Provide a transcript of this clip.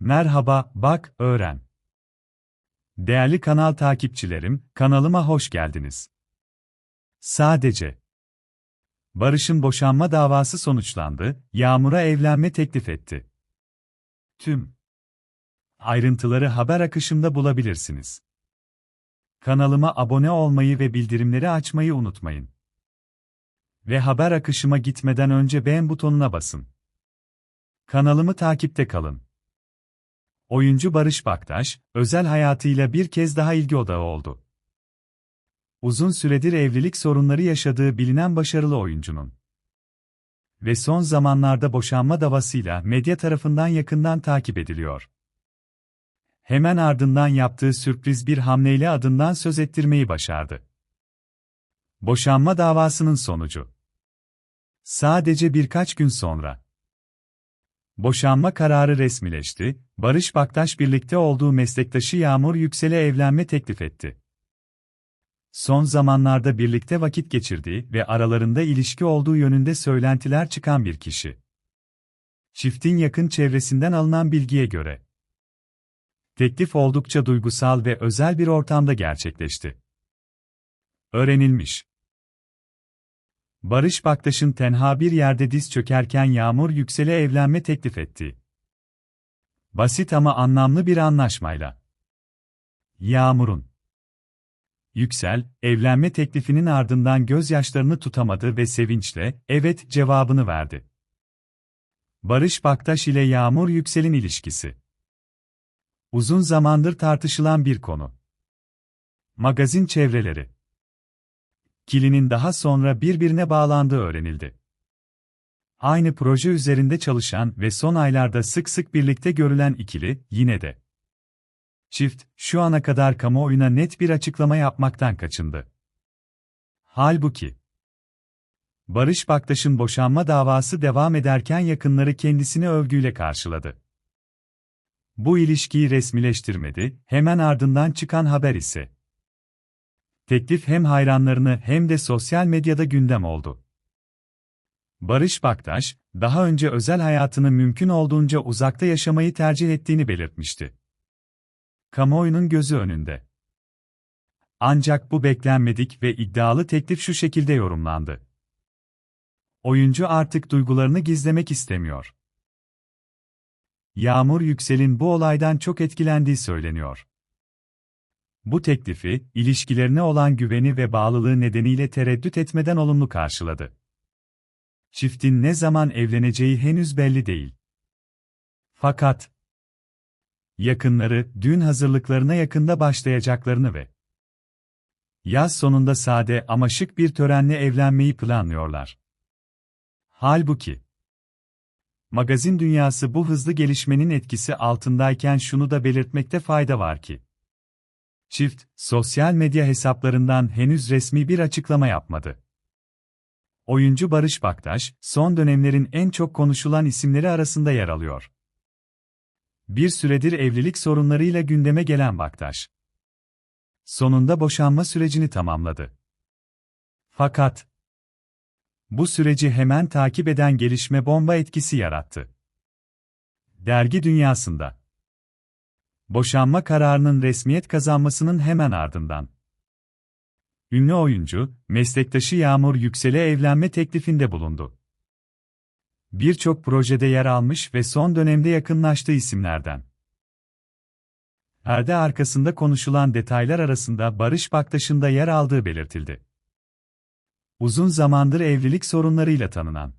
Merhaba, bak, öğren. Değerli kanal takipçilerim, kanalıma hoş geldiniz. Sadece Barış'ın boşanma davası sonuçlandı, Yağmur'a evlenme teklif etti. Tüm ayrıntıları haber akışımda bulabilirsiniz. Kanalıma abone olmayı ve bildirimleri açmayı unutmayın. Ve haber akışıma gitmeden önce beğen butonuna basın. Kanalımı takipte kalın. Oyuncu Barış Baktaş, özel hayatıyla bir kez daha ilgi odağı oldu. Uzun süredir evlilik sorunları yaşadığı bilinen başarılı oyuncunun ve son zamanlarda boşanma davasıyla medya tarafından yakından takip ediliyor. Hemen ardından yaptığı sürpriz bir hamleyle adından söz ettirmeyi başardı. Boşanma davasının sonucu. Sadece birkaç gün sonra Boşanma kararı resmileşti, Barış Baktaş birlikte olduğu meslektaşı Yağmur Yüksel'e evlenme teklif etti. Son zamanlarda birlikte vakit geçirdiği ve aralarında ilişki olduğu yönünde söylentiler çıkan bir kişi. Çiftin yakın çevresinden alınan bilgiye göre, teklif oldukça duygusal ve özel bir ortamda gerçekleşti. Öğrenilmiş. Barış Baktaş'ın tenha bir yerde diz çökerken Yağmur Yüksel'e evlenme teklif etti. Basit ama anlamlı bir anlaşmayla. Yağmur'un Yüksel, evlenme teklifinin ardından gözyaşlarını tutamadı ve sevinçle, evet cevabını verdi. Barış Baktaş ile Yağmur Yüksel'in ilişkisi. Uzun zamandır tartışılan bir konu. Magazin çevreleri ikilinin daha sonra birbirine bağlandığı öğrenildi. Aynı proje üzerinde çalışan ve son aylarda sık sık birlikte görülen ikili, yine de. Çift, şu ana kadar kamuoyuna net bir açıklama yapmaktan kaçındı. Halbuki, Barış Baktaş'ın boşanma davası devam ederken yakınları kendisini övgüyle karşıladı. Bu ilişkiyi resmileştirmedi, hemen ardından çıkan haber ise, Teklif hem hayranlarını hem de sosyal medyada gündem oldu. Barış Baktaş, daha önce özel hayatını mümkün olduğunca uzakta yaşamayı tercih ettiğini belirtmişti. Kamuoyunun gözü önünde. Ancak bu beklenmedik ve iddialı teklif şu şekilde yorumlandı. Oyuncu artık duygularını gizlemek istemiyor. Yağmur Yüksel'in bu olaydan çok etkilendiği söyleniyor. Bu teklifi, ilişkilerine olan güveni ve bağlılığı nedeniyle tereddüt etmeden olumlu karşıladı. Çiftin ne zaman evleneceği henüz belli değil. Fakat yakınları düğün hazırlıklarına yakında başlayacaklarını ve yaz sonunda sade ama şık bir törenle evlenmeyi planlıyorlar. Halbuki magazin dünyası bu hızlı gelişmenin etkisi altındayken şunu da belirtmekte fayda var ki Çift, sosyal medya hesaplarından henüz resmi bir açıklama yapmadı. Oyuncu Barış Baktaş, son dönemlerin en çok konuşulan isimleri arasında yer alıyor. Bir süredir evlilik sorunlarıyla gündeme gelen Baktaş. Sonunda boşanma sürecini tamamladı. Fakat, bu süreci hemen takip eden gelişme bomba etkisi yarattı. Dergi dünyasında Boşanma kararının resmiyet kazanmasının hemen ardından. Ünlü oyuncu, meslektaşı Yağmur Yüksel'e evlenme teklifinde bulundu. Birçok projede yer almış ve son dönemde yakınlaştığı isimlerden. Perde arkasında konuşulan detaylar arasında Barış Baktaş'ın da yer aldığı belirtildi. Uzun zamandır evlilik sorunlarıyla tanınan